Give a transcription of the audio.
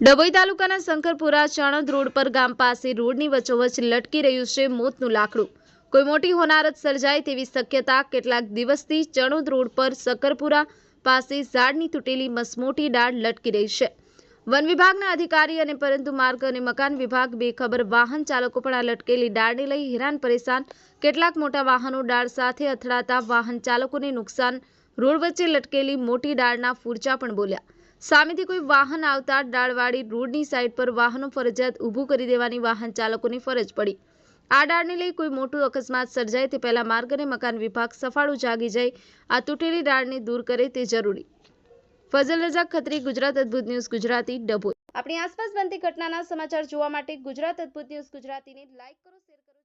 ડભોઈ તાલુકાના શંકરપુરા ચણદ રોડ પર ગામ પાસે રોડની વચ્ચોવચ લટકી રહ્યું છે મોતનું લાકડું. કોઈ મોટી હોનારત સર્જાય તેવી શક્યતા કેટલાક દિવસથી ચણોદ રોડ પર શંકરપુરા પાસે ઝાડની તૂટેલી મસમોટી ડાળ લટકી રહી છે. વન વિભાગના અધિકારી અને પરંતુ માર્ગ અને મકાન વિભાગ બેખબર વાહન ચાલકો પણ આ લટકેલી ડાળને લઈ હેરાન પરેશાન કેટલાક મોટા વાહનો ડાળ સાથે અથડાતા વાહન ચાલકોને નુકસાન. રોડ વચ્ચે લટકેલી મોટી ડાળના ફૂરચા પણ બોલ્યા. સામેથી કોઈ વાહન આવતા ડાળવાડી રોડની સાઈડ પર વાહનો ફરજિયાત ઊભું કરી દેવાની વાહન ચાલકોની ફરજ પડી. આ ડાળને લઈ કોઈ મોટું અકસ્માત સર્જાય તે પહેલા માર્ગ અને મકાન વિભાગ સફાળું જાગી જાય આ તૂટેલી ડાળને દૂર કરે તે જરૂરી. ફઝલ રઝાક, ખત્રી, ગુજરાત અદ્ભુત ન્યૂઝ, ગુજરાતી ડભોઈ. આપણી આસપાસ બનતી ઘટનાના સમાચાર જોવા માટે ગુજરાત અદ્ભુત ન્યૂઝ ગુજરાતીને લાઈક કરો, શેર કરો.